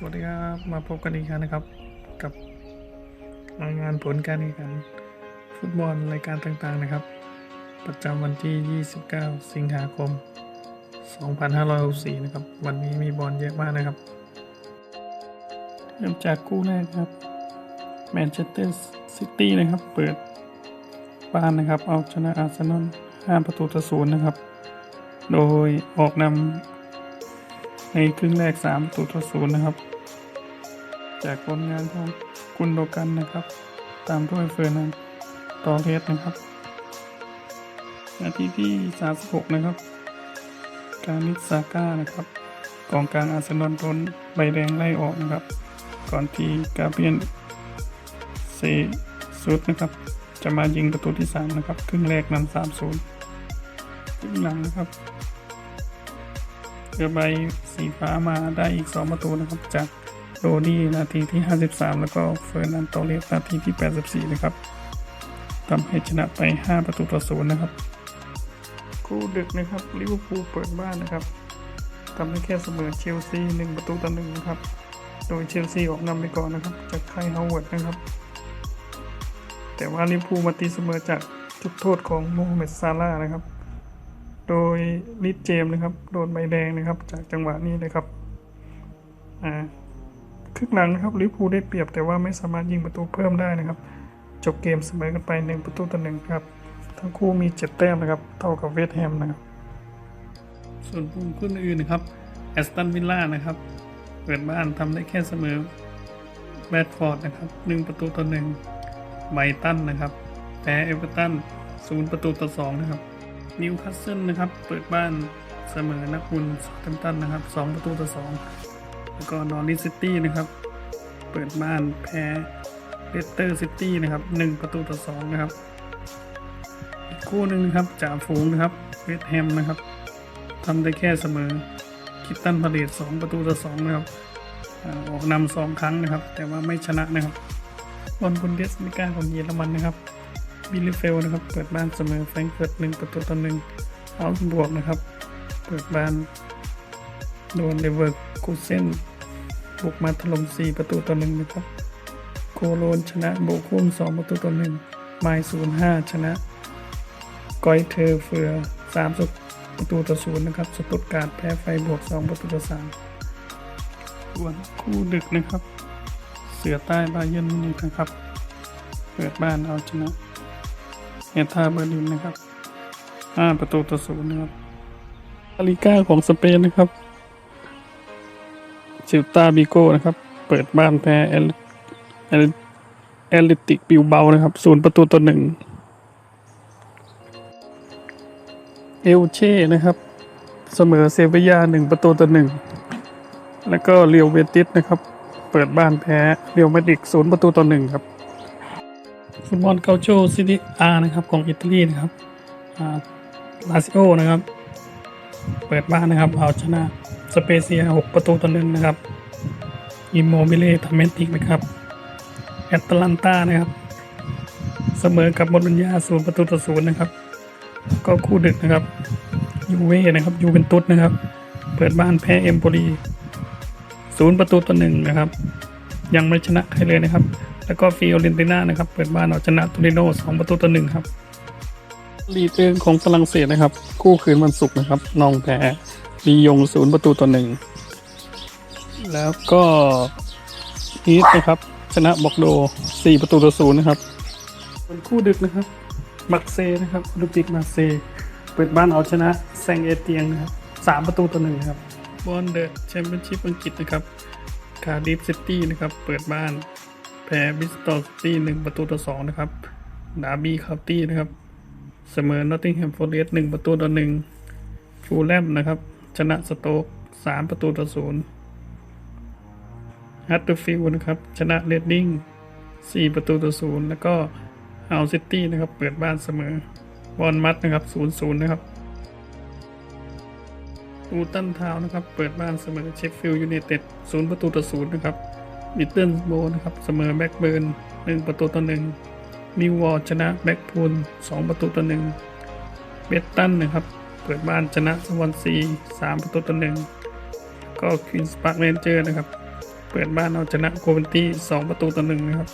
สวัสดีครับ มาพบกันอีกครั้งนะครับ กับรายงานผลการแข่งขันฟุตบอลรายการต่างๆนะครับ ประจำวันที่ 29 สิงหาคม 2564 นะครับ วันนี้มีบอลเยอะมากนะครับ เริ่มจากคู่แรกครับแมนเชสเตอร์ซิตี้นะครับ เปิดบ้านนะครับ เอาชนะอาร์เซนอล5ประตูต่อศูนย์นะครับ โดยออกนำ ในครึ่งแรก3ประตูต่อศูนย์นะครับ จากผลงานของกุนโดกันนะครับ ตามด้วยเฟอร์นันตอเรสนะครับ นาทีที่ 36 นะครับ การนิสซาก้านะครับกองกลางอาร์เซนอลโดนใบแดงไล่ออกนะครับ ก่อนที่กาเบียนเซซุดนะครับ จะมายิงประตูที่ 3 นะครับ ครึ่งแรกนำ3-0ครึ่งหลังนะครับ เือใบสีฟ้ามาได้อีก 2 ประตูนะครับ จากโรดี้นาทีที่ 53 แล้วก็เฟอร์นันโตเลสนาทีที่ 84 นะครับทำให้ชนะไป 5 ประตูต่อศูนย์นะครับ คู่ดึกนะครับลิเวอร์พูลเปิดบ้านนะครับทำได้แค่เสมอเชลซี 1 ประตูต่อหนึ่งนะครับ โดยเชลซีออกนำไปก่อนนะครับ จากไคลฮาวเวิร์ดนะครับ แต่ว่าลิเวอร์พูลมาตีเสมอจากจุดโทษของโมฮัมเหม็ดซาร่านะครับ โดยลิดเจมส์นะครับ โดนใบแดงนะครับ จากจังหวะนี้นะครับอ่าครึ่งหลังนะครับลิเวอร์พูลได้เปรียบแต่ว่าไม่สามารถยิงประตูเพิ่มได้นะครับ จบเกมเสมอกันไปหนึ่งประตูต่อหนึ่งครับ ทั้งคู่มีเจ็ดแต้มนะครับ เท่ากับเวสต์แฮมนะครับ ส่วนผู้คู่อื่นนะครับแอสตันวิลล่านะครับเปิดบ้านทำได้แค่เสมอแบดฟอร์ดนะครับหนึ่งประตูต่อหนึ่งไบรตันนะครับแพ้เอเวอร์ตันศูนย์ประตูต่อสองนะครับ นิวคาสเซิลนะครับ เปิดบ้านเสมอนักบุญซาร์แฮมตันนะครับ 2 ประตูต่อ 2 แล้วก็นอริสซิตี้นะครับ เปิดบ้านแพ้เลสเตอร์ซิตี้นะครับ 1 ประตูต่อ 2 นะครับ อีกคู่หนึ่งนะครับจ่าฝูงนะครับเวสต์แฮมนะครับทำได้แค่เสมอคิตตันพาเลต2ประตูต่อ 2 นะครับอออกนำสองครั้งนะครับ แต่ว่าไม่ชนะนะครับบอลบุนเดสลิก้าของเยอรมันนะครับ บิลลิเฟลนะครับ เปิดบ้านเสมอแฟรงเฟิร์ตหนึ่งประตูต่อหนึ่งเอาบวกนะครับ เปิดบ้าน โดนเลเวอร์คูเซนบุกมาถล่ม4ประตูต่อหนึ่งนะครับ โคโลนชนะโบคุม2ประตูต่อหนึ่งไมล์ศูนย์ห้าชนะกอยเทอร์เฟือสามประตูต่อศูนย์นะครับ สตุตการ์ดแพ้ไฟบวก2ประตูต่อ3ส่วนคู่ดึกนะครับ เสือใต้บาเยิร์นมิวนิกนะครับ เปิดบ้านเอาชนะ เฮทาเบอร์ลินนะครับ5ประตูต่อศูนย์นะครับลาลิก้าของสเปนนะครับซิลตาบิโก้นะครับ เปิดบ้านแพ้เอลเอลเอลิติกบิวเบานะครับศูนย์ประตูต่อหนึ่งเอลเช่นะครับ เสมอเซเวียหนึ่งประตูต่อหนึ่งแล้วก็เรียวเวติสนะครับ เปิดบ้านแพ้เรียวมาดริดศูนย์ประตูต่อหนึ่งครับ ฟุตบอลเกาโจซิตี้อาร์นะครับของอิตาลีนะครับลาซิโอนะครับ เปิดบ้านนะครับเอาชนะสเปเซีย 6 ประตูต่อหนึ่งนะครับอิมโมบิเล่ทาเมนติกนะครับแอตแลนตานะครับเสมอกับบอลบัญญาศูนย์ประตูต่อศูนย์นะครับก็คู่ดึกนะครับยูเว่นะครับยูเวนตุสนะครับ เปิดบ้านแพ้เอมโปลีศูนย์ประตูต่อหนึ่งนะครับ ยังไม่ชนะใครเลยนะครับ แล้วก็ฟิโอเรนติน่านะครับ เปิดบ้านเอาชนะตูริโนสองประตูต่อหนึ่งครับลีดเองของฝรั่งเศสนะครับ คู่คืนวันศุกร์นะครับนองแพ้ลียงศูนย์ประตูต่อหนึ่งแล้วก็ฮีทนะครับชนะบอกโดสี่ประตูต่อศูนย์นะครับเป็นคู่ดึกนะครับมักเซนะครับโอลิมปิกมาร์เซย์เปิดบ้านเอาชนะแซงเอเตียงนะครับสามประตูต่อหนึ่งครับบอลเดอะแชมเปี้ยนชิพอังกฤษนะครับคาร์ดิฟซิตี้นะครับ เปิดบ้าน แพ้บิสตอลซิตี้หนึ่งประตูต่อสองนะครับ ดาร์บี้คาวตี้นะครับ เสมอนอตติงแฮมฟอร์เรสต์หนึ่งประตูต่อหนึ่งฟูลแลมนะครับ ชนะสโต๊กสามประตูต่อศูนย์ฮัตเตอร์ฟิลด์นะครับ ชนะเรดดิ้งสี่ประตูต่อศูนย์แล้วก็เฮาซิตี้นะครับ เปิดบ้านเสมอบอลมัดนะครับศูนย์ศูนย์นะครับอูตันทาวน์นะครับ เปิดบ้านเสมอเชฟฟิลด์ยูไนเต็ดศูนย์ประตูต่อศูนย์นะครับ มิดเดิลโบนะครับ เสมอแบ็กเบิร์นหนึ่งประตูต่อหนึ่งนิววอร์ชนะแบ็กพูลสองประตูต่อหนึ่งเบตตันนะครับ เปิดบ้านชนะสวอนซีสามประตูต่อหนึ่งก็ควีนส์ปาร์คเรนเจอร์นะครับ เปิดเปิดบ้านเอาชนะโคเวนตี้สองประตูต่อหนึ่งนะครับ